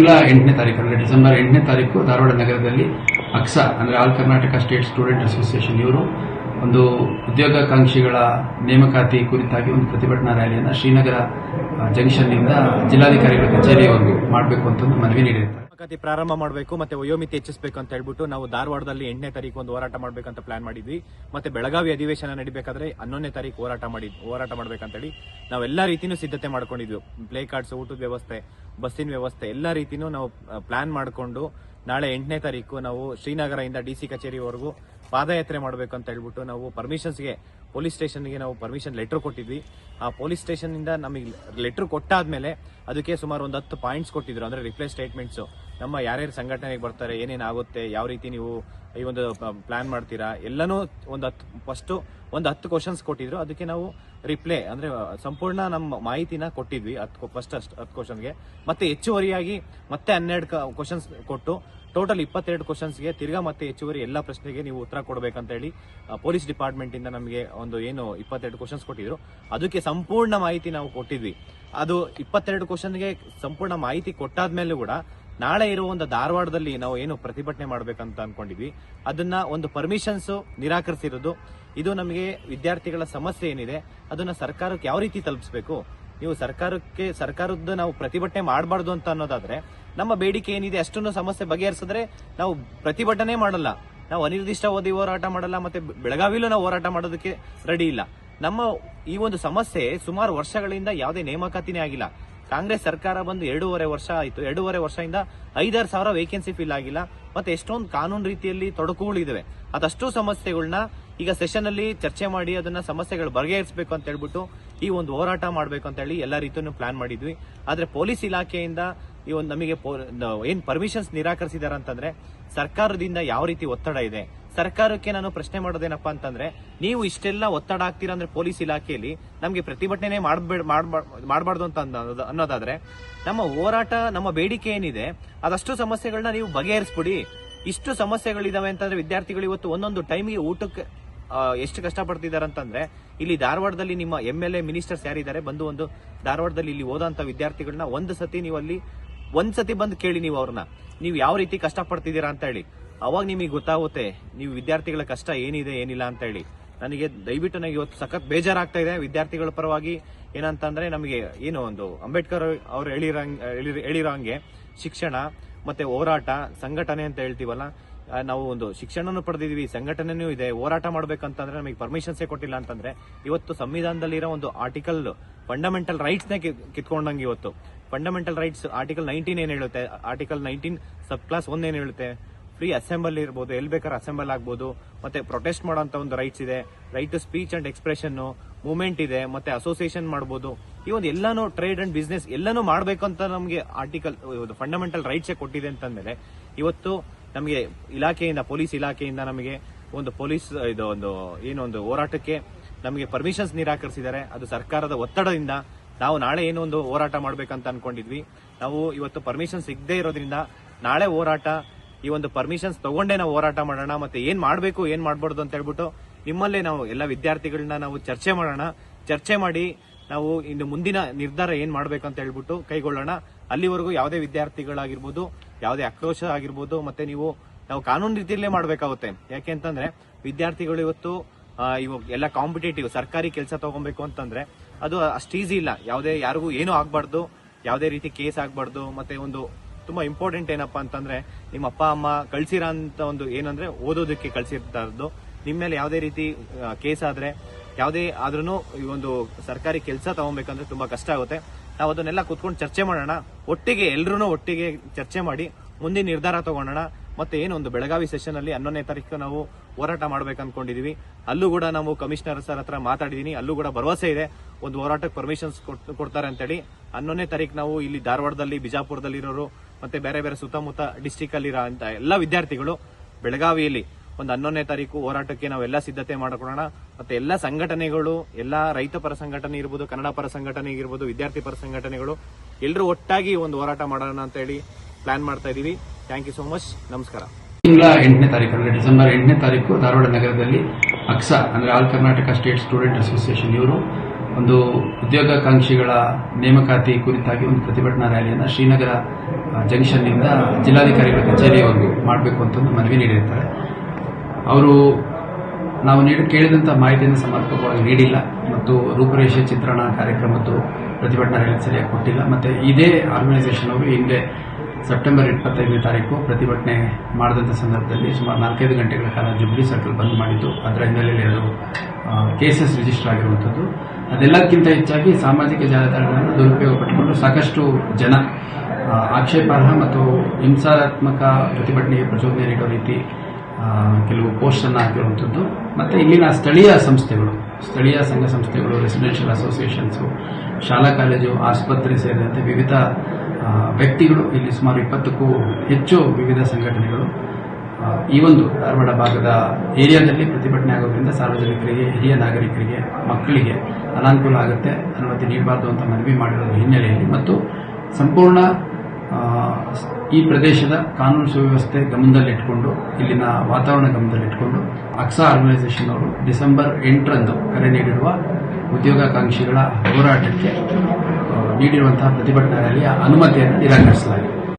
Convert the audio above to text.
ತಿಂಗಳ ಎಂಟನೇ ತಾರೀಕು, ಅಂದರೆ ಡಿಸೆಂಬರ್ ಎಂಟನೇ ತಾರೀಕು ಧಾರವಾಡ ನಗರದಲ್ಲಿ ಅಕ್ಸಾ, ಅಂದರೆ all Karnataka state student association ಇವರು ಒಂದು ಉದ್ಯೋಗಾಕಾಂಕ್ಷಿಗಳ ನೇಮಕಾತಿ ಕುರಿತಾಗಿ ಒಂದು ಪ್ರತಿಭಟನಾ ರ್ಯಾಲಿಯನ್ನು ಶ್ರೀನಗರ ಜಂಕ್ಷನ್ನಿಂದ ಜಿಲ್ಲಾಧಿಕಾರಿಗಳ ಕಚೇರಿಯವರೆಗೂ ಮಾಡಬೇಕು ಅಂತ ಒಂದು ಮನವಿ ನೀಡಿರ್ತಾರೆ ನೇಮಕಾತಿ ಪ್ರಾರಂಭ ಮಾಡಬೇಕು, ಮತ್ತೆ ವಯೋಮಿತಿ ಹೆಚ್ಚಿಸಬೇಕು ಅಂತ ಹೇಳ್ಬಿಟ್ಟು ನಾವು ಧಾರವಾಡದಲ್ಲಿ ಎಂಟನೇ ತಾರೀಕು ಒಂದು ಹೋರಾಟ ಮಾಡಬೇಕಂತ ಪ್ಲಾನ್ ಮಾಡಿದ್ವಿ. ಮತ್ತೆ ಬೆಳಗಾವಿ ಅಧಿವೇಶನ ನಡಿಬೇಕಾದ್ರೆ ಹನ್ನೊಂದನೇ ತಾರೀಕು ಹೋರಾಟ ಮಾಡಿ ಹೋರಾಟ ಮಾಡ್ಬೇಕಂತೇಳಿ ನಾವೆಲ್ಲ ರೀತಿನೂ ಸಿದ್ಧತೆ ಮಾಡ್ಕೊಂಡಿದ್ವಿ. ಪ್ಲೇ ಕಾರ್ಡ್ಸ್ ಊಟದ ವ್ಯವಸ್ಥೆ ಬಸ್ಸಿನ ವ್ಯವಸ್ಥೆ ಎಲ್ಲ ರೀತಿಯೂ ನಾವು ಪ್ಲಾನ್ ಮಾಡಿಕೊಂಡು ನಾಳೆ ಎಂಟನೇ ತಾರೀಕು ನಾವು ಶ್ರೀನಗರದಿಂದ ಡಿ ಸಿ ಕಚೇರಿವರೆಗೂ ಪಾದಯಾತ್ರೆ ಮಾಡಬೇಕು ಅಂತ ಹೇಳ್ಬಿಟ್ಟು ನಾವು ಪರ್ಮಿಷನ್ಸ್ಗೆ, ಪೊಲೀಸ್ ಸ್ಟೇಷನ್ಗೆ ನಾವು ಪರ್ಮಿಷನ್ ಲೆಟರ್ ಕೊಟ್ಟಿದ್ವಿ. ಆ ಪೊಲೀಸ್ ಸ್ಟೇಷನ್ ಇಂದ ನಮಗೆ ಲೆಟರ್ ಕೊಟ್ಟಾದ್ಮೇಲೆ ಅದಕ್ಕೆ ಸುಮಾರು ಒಂದು ಹತ್ತು ಪಾಯಿಂಟ್ಸ್ ಕೊಟ್ಟಿದ್ರು. ಅಂದ್ರೆ ರಿಪ್ಲೈ ಸ್ಟೇಟ್ಮೆಂಟ್ಸ್ ನಮ್ಮ ಯಾರ್ಯಾರು ಸಂಘಟನೆಗೆ ಬರ್ತಾರೆ, ಏನೇನು ಆಗುತ್ತೆ, ಯಾವ ರೀತಿ ನೀವು ಈ ಒಂದು ಪ್ಲಾನ್ ಮಾಡ್ತೀರಾ, ಎಲ್ಲನೂ ಒಂದು ಹತ್ತು ಫಸ್ಟ್ ಒಂದು ಹತ್ತು ಕ್ವಶನ್ಸ್ ಕೊಟ್ಟಿದ್ರು. ಅದಕ್ಕೆ ನಾವು ರಿಪ್ಲೈ ಅಂದ್ರೆ ಸಂಪೂರ್ಣ ನಮ್ಮ ಮಾಹಿತಿನ ಕೊಟ್ಟಿದ್ವಿ. ಹತ್ತು ಫಸ್ಟ್ ಹತ್ತು ಕ್ವಶನ್ಗೆ ಮತ್ತೆ ಹೆಚ್ಚುವರಿಯಾಗಿ ಮತ್ತೆ ಹನ್ನೆರಡು ಕ್ವಶನ್ಸ್ ಕೊಟ್ಟು ಟೋಟಲ್ ಇಪ್ಪತ್ತೆರಡು ಕ್ವಶನ್ಸ್ಗೆ ತಿರ್ಗಾ ಮತ್ತೆ ಹೆಚ್ಚುವರಿ ಎಲ್ಲ ಪ್ರಶ್ನೆಗೆ ನೀವು ಉತ್ತರ ಕೊಡಬೇಕಂತ ಹೇಳಿ ಪೊಲೀಸ್ ಡಿಪಾರ್ಟ್ಮೆಂಟ್ ಇಂದ ನಮಗೆ ಒಂದು ಏನು ಇಪ್ಪತ್ತೆರಡು ಕ್ವಶನ್ಸ್ ಕೊಟ್ಟಿದ್ರು. ಅದಕ್ಕೆ ಸಂಪೂರ್ಣ ಮಾಹಿತಿ ನಾವು ಕೊಟ್ಟಿದ್ವಿ. ಅದು ಇಪ್ಪತ್ತೆರಡು ಕ್ವಶನ್ಗೆ ಸಂಪೂರ್ಣ ಮಾಹಿತಿ ಕೊಟ್ಟಾದ್ಮೇಲೂ ಕೂಡ ನಾಳೆ ಇರುವ ಒಂದು ಧಾರವಾಡದಲ್ಲಿ ನಾವು ಏನು ಪ್ರತಿಭಟನೆ ಮಾಡಬೇಕಂತ ಅನ್ಕೊಂಡಿದ್ವಿ. ಅದನ್ನ ಒಂದು ಪರ್ಮಿಷನ್ಸ್ ನಿರಾಕರಿಸಿರೋದು. ಇದು ನಮಗೆ ವಿದ್ಯಾರ್ಥಿಗಳ ಸಮಸ್ಯೆ ಏನಿದೆ, ಅದನ್ನ ಸರ್ಕಾರಕ್ಕೆ ಯಾವ ರೀತಿ ತಲುಪಿಸಬೇಕು? ನೀವು ಸರ್ಕಾರಕ್ಕೆ, ಸರ್ಕಾರದ್ದು ನಾವು ಪ್ರತಿಭಟನೆ ಮಾಡಬಾರ್ದು ಅಂತ ಅನ್ನೋದಾದ್ರೆ ನಮ್ಮ ಬೇಡಿಕೆ ಏನಿದೆ ಅಷ್ಟನ್ನು ಸಮಸ್ಯೆ ಬಗೆಹರಿಸಿದ್ರೆ ನಾವು ಪ್ರತಿಭಟನೆ ಮಾಡಲ್ಲ. ನಾವು ಅನಿರ್ದಿಷ್ಟ ಅವಧಿ ಹೋರಾಟ ಮಾಡಲ್ಲ ಮತ್ತೆ ಬೆಳಗಾವಿಲೂ ನಾವು ಹೋರಾಟ ಮಾಡೋದಕ್ಕೆ ರೆಡಿ ಇಲ್ಲ. ನಮ್ಮ ಈ ಒಂದು ಸಮಸ್ಯೆ ಸುಮಾರು ವರ್ಷಗಳಿಂದ ಯಾವುದೇ ನೇಮಕಾತಿನೇ ಆಗಿಲ್ಲ. ಕಾಂಗ್ರೆಸ್ ಸರ್ಕಾರ ಬಂದು ಎರಡೂವರೆ ವರ್ಷ ಆಯಿತು. ಎರಡೂವರೆ ವರ್ಷದಿಂದ ಐದಾರು ಸಾವಿರ ವೇಕೆನ್ಸಿ ಫಿಲ್ ಆಗಿಲ್ಲ. ಮತ್ತೆ ಎಷ್ಟೊಂದು ಕಾನೂನು ರೀತಿಯಲ್ಲಿ ತೊಡಕುಗಳಿದಾವೆ ಅದಷ್ಟು ಸಮಸ್ಯೆಗಳನ್ನ ಈಗ ಸೆಷನ್ ಅಲ್ಲಿ ಚರ್ಚೆ ಮಾಡಿ ಅದನ್ನ ಸಮಸ್ಯೆಗಳು ಬಗೆಹರಿಸಬೇಕು ಅಂತ ಹೇಳ್ಬಿಟ್ಟು ಈ ಒಂದು ಹೋರಾಟ ಮಾಡಬೇಕು ಅಂತ ಹೇಳಿ ಎಲ್ಲ ರೀತಿಯೂ ಪ್ಲಾನ್ ಮಾಡಿದ್ವಿ. ಆದ್ರೆ ಪೊಲೀಸ್ ಇಲಾಖೆಯಿಂದ ಈ ಒಂದು ನಮಗೆ ಏನು ಪರ್ಮಿಷನ್ಸ್ ನಿರಾಕರಿಸಿದಾರ ಅಂತಂದ್ರೆ ಸರ್ಕಾರದಿಂದ ಯಾವ ರೀತಿ ಒತ್ತಡ ಇದೆ? ಸರ್ಕಾರಕ್ಕೆ ನಾನು ಪ್ರಶ್ನೆ ಮಾಡೋದೇನಪ್ಪ ಅಂತಂದ್ರೆ ನೀವು ಇಷ್ಟೆಲ್ಲ ಒತ್ತಡ ಆಗ್ತೀರಾ ಅಂದ್ರೆ ಪೊಲೀಸ್ ಇಲಾಖೆಯಲ್ಲಿ ನಮಗೆ ಪ್ರತಿಭಟನೆ ಮಾಡಬೇಡ ಮಾಡಬಾರ್ದು ಅಂತ ಅನ್ನೋದು- ಅನ್ನೋದಾದ್ರೆ ನಮ್ಮ ಹೋರಾಟ, ನಮ್ಮ ಬೇಡಿಕೆ ಏನಿದೆ ಅದಷ್ಟು ಸಮಸ್ಯೆಗಳನ್ನ ನೀವು ಬಗೆಹರಿಸ್ಬಿಡಿ. ಇಷ್ಟು ಸಮಸ್ಯೆಗಳಿದಾವೆ ಅಂತಂದ್ರೆ ವಿದ್ಯಾರ್ಥಿಗಳು ಇವತ್ತು ಒಂದೊಂದು ಟೈಮಿಗೆ ಊಟಕ್ಕೆ ಎಷ್ಟು ಕಷ್ಟಪಡ್ತಿದ್ದಾರೆ ಅಂತಂದ್ರೆ ಇಲ್ಲಿ ಧಾರವಾಡದಲ್ಲಿ ನಿಮ್ಮ ಎಂ ಎಲ್ ಎ ಮಿನಿಸ್ಟರ್ಸ್ ಯಾರಿದ್ದಾರೆ? ಬಂದು ಒಂದು ಧಾರವಾಡದಲ್ಲಿ ಇಲ್ಲಿ ಓದಂತ ವಿದ್ಯಾರ್ಥಿಗಳನ್ನ ಒಂದು ಸತಿ ನೀವು ಅಲ್ಲಿ, ಒಂದ್ ಸತಿ ಬಂದು ಕೇಳಿ ನೀವು ಅವ್ರನ್ನ. ನೀವು ಯಾವ ರೀತಿ ಕಷ್ಟಪಡ್ತಿದ್ದೀರಾ ಅಂತ ಹೇಳಿ. ಅವಾಗ ನಿಮಗೆ ಗೊತ್ತಾಗುತ್ತೆ, ನೀವು ವಿದ್ಯಾರ್ಥಿಗಳ ಕಷ್ಟ ಏನಿದೆ, ಏನಿಲ್ಲ ಅಂತ ಹೇಳಿ. ನನಗೆ ದಯವಿಟ್ಟು ನನಗೆ ಇವತ್ತು ಸಖತ್ ಬೇಜಾರಾಗ್ತಾ ಇದೆ ವಿದ್ಯಾರ್ಥಿಗಳ ಪರವಾಗಿ. ಏನಂತಂದ್ರೆ ನಮಗೆ ಏನು ಒಂದು ಅಂಬೇಡ್ಕರ್ ಅವ್ರು ಹೇಳಿರೋ ಹೇಳಿರೋ ಹಂಗೆ ಶಿಕ್ಷಣ ಮತ್ತೆ ಹೋರಾಟ, ಸಂಘಟನೆ ಅಂತ ಹೇಳ್ತೀವಲ್ಲ ನಾವು ಒಂದು ಶಿಕ್ಷಣನೂ ಪಡೆದಿದ್ವಿ ಸಂಘಟನೆನೂ ಇದೆ, ಹೋರಾಟ ಮಾಡ್ಬೇಕಂತಂದ್ರೆ ನಮಗೆ ಪರ್ಮಿಷನ್ಸೇ ಕೊಟ್ಟಿಲ್ಲ ಅಂತಂದ್ರೆ ಇವತ್ತು ಸಂವಿಧಾನದಲ್ಲಿರೋ ಒಂದು ಆರ್ಟಿಕಲ್ ಫಂಡಮೆಂಟಲ್ ರೈಟ್ಸ್ ನೇ ಕಿ- ಕಿತ್ಕೊಂಡಂಗೆ ಇವತ್ತು. ಫಂಡಮೆಂಟಲ್ ರೈಟ್ಸ್ ಆರ್ಟಿಕಲ್ ನೈನ್ಟೀನ್ ಏನ್ ಹೇಳುತ್ತೆ? ಆರ್ಟಿಕಲ್ ನೈನ್ಟೀನ್ ಸಬ್ ಕ್ಲಾಸ್ ಒಂದ್ ಏನ್ ಹೇಳುತ್ತೆ? ಫ್ರೀ ಅಸೆಂಬಲ್ ಇರ್ಬೋದು, ಎಲ್ಲಿ ಬೇಕಾದ್ರೆ ಅಸೆಂಬಲ್ ಆಗ್ಬೋದು, ಮತ್ತೆ ಪ್ರೊಟೆಸ್ಟ್ ಮಾಡೋಂತ ಒಂದು ರೈಟ್ಸ್ ಇದೆ right to speech and expression movement ಇದೆ, ಮತ್ತೆ ಅಸೋಸಿಯೇಷನ್ ಮಾಡ್ಬೋದು. ಈ ಒಂದು ಎಲ್ಲಾನು ಟ್ರೇಡ್ ಅಂಡ್ ಬಿಸ್ನೆಸ್ ಎಲ್ಲಾನು ಮಾಡ್ಬೇಕಂತ ನಮಗೆ ಆರ್ಟಿಕಲ್ ಫಂಡಮೆಂಟಲ್ ರೈಟ್ಸ್ ಕೊಟ್ಟಿದೆ ಅಂತಂದ್ಮೇಲೆ ಇವತ್ತು ನಮಗೆ ಇಲಾಖೆಯಿಂದ, ಪೊಲೀಸ್ ಇಲಾಖೆಯಿಂದ ನಮಗೆ ಒಂದು ಪೊಲೀಸ್, ಇದು ಒಂದು, ಏನು ಒಂದು ಹೋರಾಟಕ್ಕೆ ನಮಗೆ ಪರ್ಮಿಷನ್ಸ್ ನಿರಾಕರಿಸಿದ್ದಾರೆ. ಅದು ಸರ್ಕಾರದ ಒತ್ತಡದಿಂದ ನಾವು ನಾಳೆ ಏನೋ ಒಂದು ಹೋರಾಟ ಮಾಡಬೇಕಂತ ಅನ್ಕೊಂಡಿದ್ವಿ. ನಾವು ಇವತ್ತು ಪರ್ಮಿಷನ್ ಸಿಗದೆ ಇರೋದ್ರಿಂದ ನಾಳೆ ಹೋರಾಟ, ಈ ಒಂದು ಪರ್ಮಿಷನ್ಸ್ ತಗೊಂಡೇ ನಾವು ಹೋರಾಟ ಮಾಡೋಣ, ಮತ್ತೆ ಏನ್ ಮಾಡಬೇಕು, ಏನ್ ಮಾಡಬಾರ್ದು ಅಂತ ಹೇಳ್ಬಿಟ್ಟು ನಿಮ್ಮಲ್ಲೇ ನಾವು ಎಲ್ಲ ವಿದ್ಯಾರ್ಥಿಗಳನ್ನ ನಾವು ಚರ್ಚೆ ಮಾಡೋಣ. ಚರ್ಚೆ ಮಾಡಿ ನಾವು ಇನ್ನು ಮುಂದಿನ ನಿರ್ಧಾರ ಏನ್ ಮಾಡ್ಬೇಕಂತ ಅಂತ ಹೇಳ್ಬಿಟ್ಟು ಕೈಗೊಳ್ಳೋಣ. ಅಲ್ಲಿವರೆಗೂ ಯಾವುದೇ ವಿದ್ಯಾರ್ಥಿಗಳಾಗಿರ್ಬೋದು ಯಾವುದೇ ಆಕ್ರೋಶ ಆಗಿರ್ಬೋದು, ಮತ್ತೆ ನೀವು, ನಾವು ಕಾನೂನು ರೀತಿಯಲ್ಲೇ ಮಾಡಬೇಕಾಗುತ್ತೆ. ಯಾಕೆ ಅಂತಂದ್ರೆ, ವಿದ್ಯಾರ್ಥಿಗಳು ಇವತ್ತು ಇವಾಗ ಎಲ್ಲ ಕಾಂಪಿಟೇಟಿವ್ ಸರ್ಕಾರಿ ಕೆಲಸ ತಗೊಬೇಕು ಅಂತಂದ್ರೆ, ಅದು ಅಷ್ಟು ಈಸಿ ಇಲ್ಲ. ಯಾವುದೇ, ಯಾರಿಗೂ ಏನೂ ಆಗ್ಬಾರ್ದು. ಯಾವುದೇ ರೀತಿ ಕೇಸ್ ಆಗ್ಬಾರ್ದು. ಮತ್ತೆ ಒಂದು ತುಂಬಾ ಇಂಪಾರ್ಟೆಂಟ್ ಏನಪ್ಪಾ ಅಂತಂದ್ರೆ, ನಿಮ್ಮ ಅಪ್ಪ, ಅಮ್ಮ ಕಳ್ಸಿರೋ ಅಂತ ಒಂದು ಏನಂದ್ರೆ, ಓದೋದಕ್ಕೆ ಕಳ್ಸಿರ್ತಾ ಇರೋದು ನಿಮ್ಮ ಮೇಲೆ ಯಾವುದೇ ರೀತಿ ಕೇಸ್ ಆದ್ರೆ, ಯಾವುದೇ ಆದ್ರೂ ಈ ಒಂದು ಸರ್ಕಾರಿ ಕೆಲಸ ತಗೊಬೇಕಂದ್ರೆ ತುಂಬಾ ಕಷ್ಟ ಆಗುತ್ತೆ. ನಾವು ಅದನ್ನೆಲ್ಲ ಕುತ್ಕೊಂಡು ಚರ್ಚೆ ಮಾಡೋಣ. ಒಟ್ಟಿಗೆ ಎಲ್ಲರೂ ಒಟ್ಟಿಗೆ ಚರ್ಚೆ ಮಾಡಿ ಮುಂದಿನ ನಿರ್ಧಾರ ತಗೊಳ್ಳೋಣ. ಮತ್ತೆ ಏನು ಒಂದು ಬೆಳಗಾವಿ ಸೆಷನ್ ಅಲ್ಲಿ ಹನ್ನೊಂದನೇ ತಾರೀಕು ನಾವು ಹೋರಾಟ ಮಾಡ್ಬೇಕು ಅನ್ಕೊಂಡಿದೀವಿ. ಅಲ್ಲೂ ಕೂಡ ನಾವು ಕಮಿಷನರ್ ಸರ್ ಹತ್ರ ಮಾತಾಡಿದೀನಿ. ಅಲ್ಲೂ ಕೂಡ ಭರವಸೆ ಇದೆ. ಒಂದು ಹೋರಾಟಕ್ಕೆ ಪರ್ಮಿಷನ್ಸ್ ಕೊಡ್ತಾರೆ ಅಂತೇಳಿ. ಹನ್ನೊಂದನೇ ತಾರೀಕು ನಾವು ಇಲ್ಲಿ ಧಾರವಾಡದಲ್ಲಿ, ಬಿಜಾಪುರದಲ್ಲಿರೋರು, ಮತ್ತೆ ಬೇರೆ ಬೇರೆ ಸುತ್ತಮುತ್ತ ಡಿಸ್ಟಿಕ್ ಅಲ್ಲಿರೋ ಎಲ್ಲ ವಿದ್ಯಾರ್ಥಿಗಳು ಬೆಳಗಾವಿಯಲ್ಲಿ ಒಂದು ಹನ್ನೊಂದನೇ ತಾರೀಕು ಹೋರಾಟಕ್ಕೆ ನಾವೆಲ್ಲ ಸಿದ್ಧತೆ ಮಾಡಿಕೊಳ್ಳೋಣ. ಮತ್ತೆ ಎಲ್ಲ ಸಂಘಟನೆಗಳು, ಎಲ್ಲ ರೈತ ಪರ ಸಂಘಟನೆ ಇರ್ಬೋದು, ಕನ್ನಡ ಪರ ಸಂಘಟನೆ ಇರ್ಬೋದು, ವಿದ್ಯಾರ್ಥಿ ಪರ ಸಂಘಟನೆಗಳು ಎಲ್ಲರೂ ಒಟ್ಟಾಗಿ ಒಂದು ಹೋರಾಟ ಮಾಡೋಣ ಅಂತ ಹೇಳಿ ಪ್ಲಾನ್ ಮಾಡ್ತಾ ಇದೀವಿ ಥ್ಯಾಂಕ್ ಯು ಸೋ ಮಚ್ ನಮಸ್ಕಾರ. ತಿಂಗಳ ಎಂಟನೇ ತಾರೀಕು, ಅಂದರೆ ಡಿಸೆಂಬರ್ ಎಂಟನೇ ತಾರೀಕು ಧಾರವಾಡ ನಗರದಲ್ಲಿ ಅಕ್ಸಾ, ಅಂದರೆ all Karnataka state student association ಇವರು ಒಂದು ಉದ್ಯೋಗಾಕಾಂಕ್ಷಿಗಳ ನೇಮಕಾತಿ ಕುರಿತಾಗಿ ಒಂದು ಪ್ರತಿಭಟನಾ ರ್ಯಾಲಿಯನ್ನು ಶ್ರೀನಗರ ಜಂಕ್ಷನ್ನಿಂದ ಜಿಲ್ಲಾಧಿಕಾರಿಗಳ ಕಚೇರಿಯವರೆಗೂ ಮಾಡಬೇಕು ಅಂತ ಮನವಿ ನೀಡಿರ್ತಾರೆ. ಅವರು ನಾವು ನೀಡಿ ಕೇಳಿದಂಥ ಮಾಹಿತಿಯನ್ನು ಸಮರ್ಪಕವಾಗಿ ನೀಡಿಲ್ಲ ಮತ್ತು ರೂಪುರೇಷೆ ಚಿತ್ರಣ ಕಾರ್ಯಕ್ರಮದ್ದು ಪ್ರತಿಭಟನಾ ಸರಿಯಾಗಿ ಕೊಟ್ಟಿಲ್ಲ. ಮತ್ತು ಇದೇ ಆರ್ಗನೈಸೇಷನ್ ಅವರು ಹಿಂದೆ ಸೆಪ್ಟೆಂಬರ್ ಇಪ್ಪತ್ತೈದನೇ ತಾರೀಕು ಪ್ರತಿಭಟನೆ ಮಾಡಿದಂಥ ಸಂದರ್ಭದಲ್ಲಿ ಸುಮಾರು ನಾಲ್ಕೈದು ಗಂಟೆಗಳ ಕಾಲ ಜುಬ್ಲಿ ಸರ್ಕಲ್ ಬಂದ್ ಮಾಡಿದ್ದು. ಅದರ ಹಿನ್ನೆಲೆಯಲ್ಲಿ ಎರಡು ಕೇಸಸ್ ರಿಜಿಸ್ಟರ್ ಆಗಿರುವಂಥದ್ದು ಅದೆಲ್ಲಕ್ಕಿಂತ ಹೆಚ್ಚಾಗಿ ಸಾಮಾಜಿಕ ಜಾಲತಾಣಗಳನ್ನು ದುರುಪಯೋಗ ಪಟ್ಟುಕೊಂಡು ಸಾಕಷ್ಟು ಜನ ಆಕ್ಷೇಪಾರ್ಹ ಮತ್ತು ಹಿಂಸಾತ್ಮಕ ಪ್ರತಿಭಟನೆಗೆ ಪ್ರಚೋದನೆ ನೀಡುವ ರೀತಿ ಕೆಲವು ಪೋಸ್ಟ್ ಅನ್ನು ಹಾಕಿರುವಂಥದ್ದು. ಮತ್ತೆ ಇಲ್ಲಿನ ಸ್ಥಳೀಯ ಸಂಸ್ಥೆಗಳು, ಸ್ಥಳೀಯ ಸಂಘ ಸಂಸ್ಥೆಗಳು ರೆಸಿಡೆನ್ಷಿಯಲ್ ಅಸೋಸಿಯೇಷನ್ಸು ಶಾಲಾ ಕಾಲೇಜು, ಆಸ್ಪತ್ರೆ ಸೇರಿದಂತೆ ವಿವಿಧ ವ್ಯಕ್ತಿಗಳು, ಇಲ್ಲಿ ಸುಮಾರು ಇಪ್ಪತ್ತಕ್ಕೂ ಹೆಚ್ಚು ವಿವಿಧ ಸಂಘಟನೆಗಳು ಈ ಒಂದು ಧಾರವಾಡ ಭಾಗದ ಏರಿಯಾದಲ್ಲಿ ಪ್ರತಿಭಟನೆ ಆಗೋದ್ರಿಂದ ಸಾರ್ವಜನಿಕರಿಗೆ, ಹಿರಿಯ ನಾಗರಿಕರಿಗೆ, ಮಕ್ಕಳಿಗೆ ಅನಾನುಕೂಲ ಆಗುತ್ತೆ ಅನುಮತಿ ನೀಡಬಾರ್ದು ಅಂತ ಮನವಿ ಮಾಡಿರೋ ಹಿನ್ನೆಲೆಯಲ್ಲಿ. ಮತ್ತು ಸಂಪೂರ್ಣ ಈ ಪ್ರದೇಶದ ಕಾನೂನು ಸುವ್ಯವಸ್ಥೆ ಗಮನದಲ್ಲಿಟ್ಟುಕೊಂಡು ಇಲ್ಲಿನ ವಾತಾವರಣ ಗಮನದಲ್ಲಿಟ್ಟುಕೊಂಡು ಅಕ್ಸಾ ಆರ್ಗನೈಸೇಷನ್ ಅವರು ಡಿಸೆಂಬರ್ ಎಂಟರಂದು ಕರೆ ನೀಡಿರುವ ಉದ್ಯೋಗಾಕಾಂಕ್ಷಿಗಳ ಹೋರಾಟಕ್ಕೆ ನೀಡಿರುವಂತಹ ಪ್ರತಿಭಟನಾ ಅನುಮತಿಯನ್ನು ನಿರಾಕರಿಸಲಾಗಿದೆ.